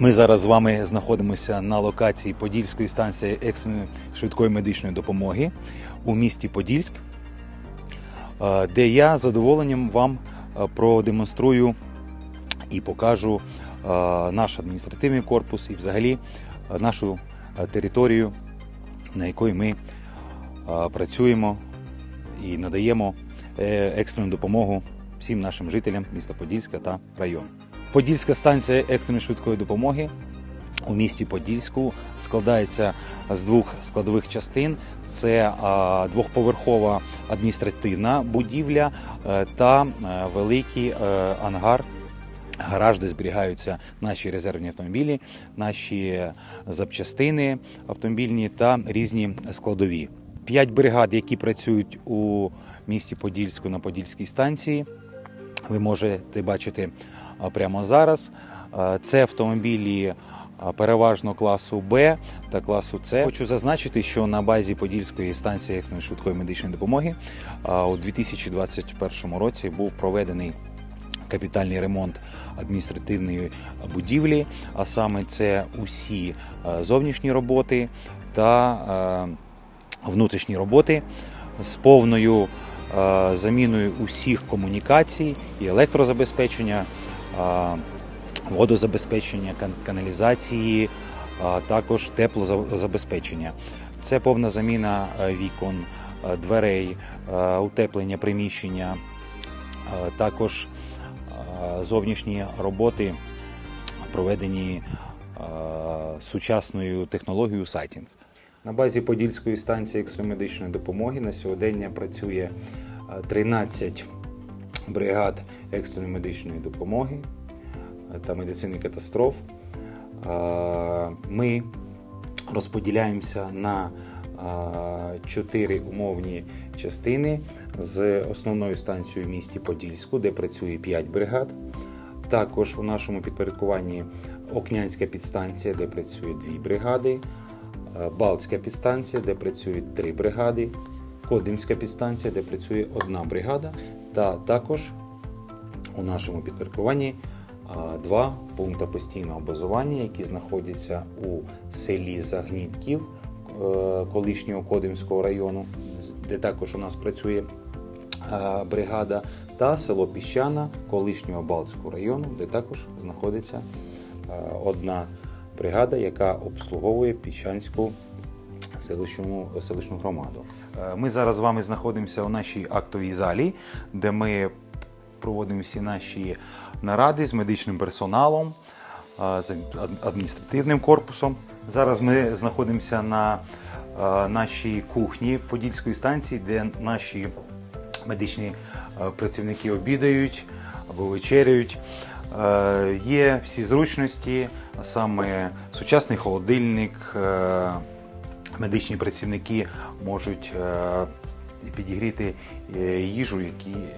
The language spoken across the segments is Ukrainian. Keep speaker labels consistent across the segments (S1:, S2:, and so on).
S1: Ми зараз з вами знаходимося на локації Подільської станції екстреної швидкої медичної допомоги у місті Подільськ, е, де я з задоволенням вам е, продемонструю і покажу е, наш адміністративний корпус і взагалі нашу територію, на якої ми працюємо і надаємо екстрену допомогу всім нашим жителям міста Подільська та району. Подільська станція екстреної швидкої допомоги у місті Подільську складається з двох складових частин: це двохповерхова адміністративна будівля е, та е, великий е, ангар. Гараж, де зберігаються наші резервні автомобілі, наші запчастини автомобільні та різні складові. П'ять бригад, які працюють у місті Подільську на Подільській станції, ви можете бачити прямо зараз. Це автомобілі переважно класу Б та класу С. Хочу зазначити, що на базі Подільської станції екстреної швидкої медичної допомоги у 2021 році був проведений капітальний ремонт адміністративної будівлі, а саме це усі е, зовнішні роботи та е, внутрішні роботи з повною е, заміною усіх комунікацій і електрозабезпечення, е, водозабезпечення, кан- каналізації, також теплозабезпечення. Це повна заміна е, вікон, е, дверей, е, утеплення приміщення, е, також е, зовнішні роботи проведені е, сучасною технологією сайтінг. На базі Подільської станції екстремедичної допомоги на сьогодення працює е, 13 бригад екстреної медичної допомоги е, та медицини катастроф. Е, Ми розподіляємося на е, чотири умовні частини з основною станцією в місті Подільську, де працює 5 бригад. Також у нашому підпорядкуванні Окнянська підстанція, де працює дві бригади, е, Балтська підстанція, де працюють три бригади, Кодимська підстанція, де працює одна бригада, та також у нашому підпорядкуванні два пункти постійного базування, які знаходяться у селі Загнітків е, колишнього Кодимського району, де також у нас працює е, бригада, та село Піщана колишнього Балтського району, де також знаходиться е, одна бригада, яка обслуговує Піщанську селищну, селищну громаду. Е, Ми зараз з вами знаходимося у нашій актовій залі, де ми проводимо всі наші наради з медичним персоналом, е, з адміністративним корпусом. Зараз ми знаходимося на е, нашій кухні Подільської станції, де наші медичні працівники обідають або вечеряють. Е, Є всі зручності, саме сучасний холодильник, е, медичні працівники можуть е, підігріти їжу,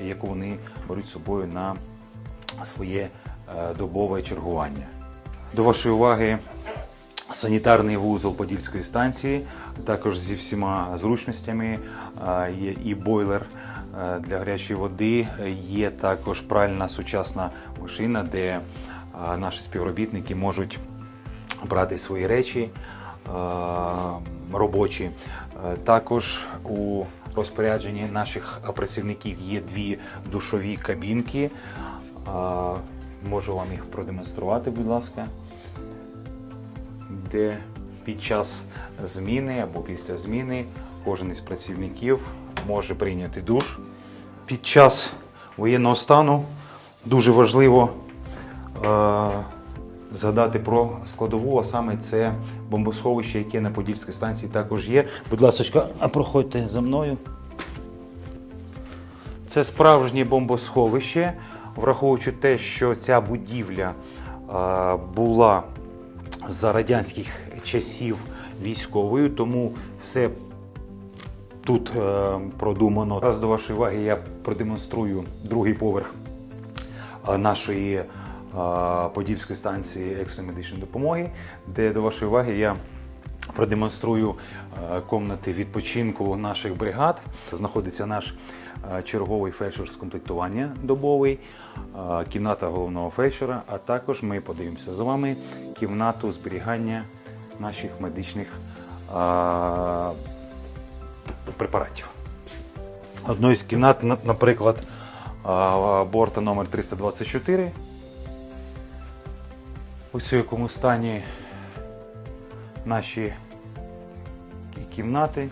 S1: яку вони беруть з собою на своє добове чергування. До вашої уваги санітарний вузол Подільської станції, також зі всіма зручностями. Є і бойлер для гарячої води, є також пральна сучасна машина, де е, наші співробітники можуть брати свої речі е, робочі. Е, Також у розпорядженні наших працівників є дві душові кабінки. Е, Можу вам їх продемонструвати, будь ласка де під час зміни або після зміни кожен із працівників може прийняти душ. Під час воєнного стану дуже важливо е, згадати про складову, а саме це бомбосховище, яке на Подільській станції також є. Будь ласка, а проходьте за мною. Це справжнє бомбосховище, враховуючи те, що ця будівля е, була за радянських часів військовою, тому все тут е, продумано. Раз до вашої уваги я продемонструю другий поверх е, нашої е, Подільської станції екстреної медичної допомоги, де до вашої уваги я продемонструю комнати відпочинку наших бригад. Знаходиться наш черговий фельдшер з комплектування добовий, кімната головного фельдшера, а також ми подивимося з вами кімнату зберігання наших медичних препаратів. Одною з кімнат, наприклад, борта номер 324. Ось у якому стані наші кімнати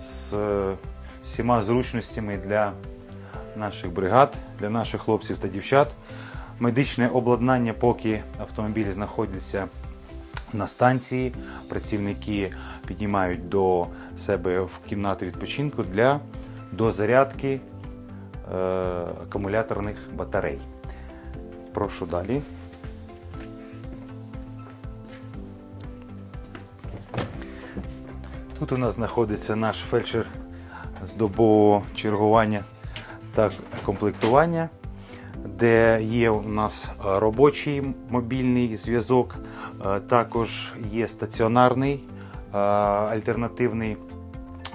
S1: з всіма зручностями для наших бригад, для наших хлопців та дівчат. Медичне обладнання, поки автомобіль знаходиться на станції, працівники піднімають до себе в кімнати відпочинку для дозарядки е, акумуляторних батарей. Прошу далі. Тут у нас знаходиться наш фельдшер з добового чергування та комплектування, де є у нас робочий мобільний зв'язок, також є стаціонарний е, альтернативний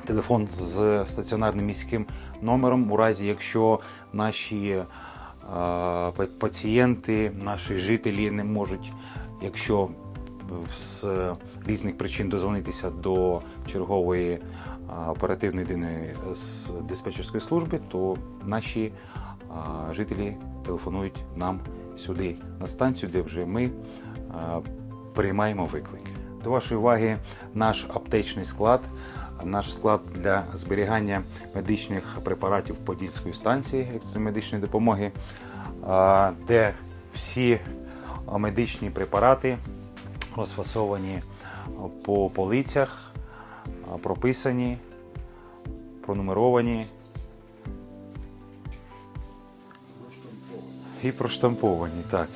S1: телефон з стаціонарним міським номером, у разі якщо наші е, пацієнти, наші жителі не можуть, якщо з різних причин дозвонитися до чергової оперативної єдиної з диспетчерської служби, то наші жителі телефонують нам сюди на станцію, де вже ми приймаємо виклик. До вашої уваги наш аптечний склад, наш склад для зберігання медичних препаратів Подільської станції екстреної медичної допомоги, де всі медичні препарати розфасовані по полицях, прописані, пронумеровані і проштамповані. Так.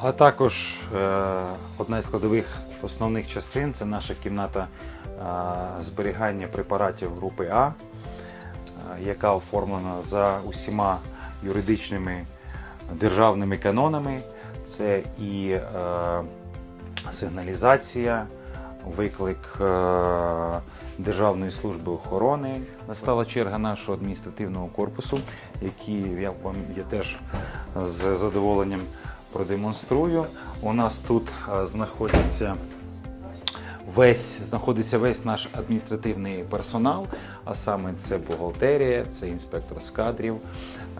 S1: А також е, одна із складових основних частин це наша кімната е, зберігання препаратів групи А, е, яка оформлена за усіма юридичними державними канонами. Це і сигналізація, виклик Державної служби охорони. Настала черга нашого адміністративного корпусу, який я вам я теж з задоволенням продемонструю. У нас тут е, знаходиться весь знаходиться весь наш адміністративний персонал, а саме це бухгалтерія, це інспектор з кадрів,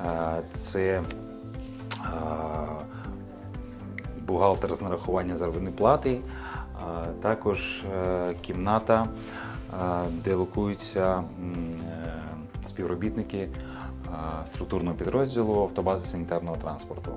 S1: е, це е, бухгалтер з нарахування заробітної плати, також кімната, де локуються співробітники структурного підрозділу автобази санітарного транспорту.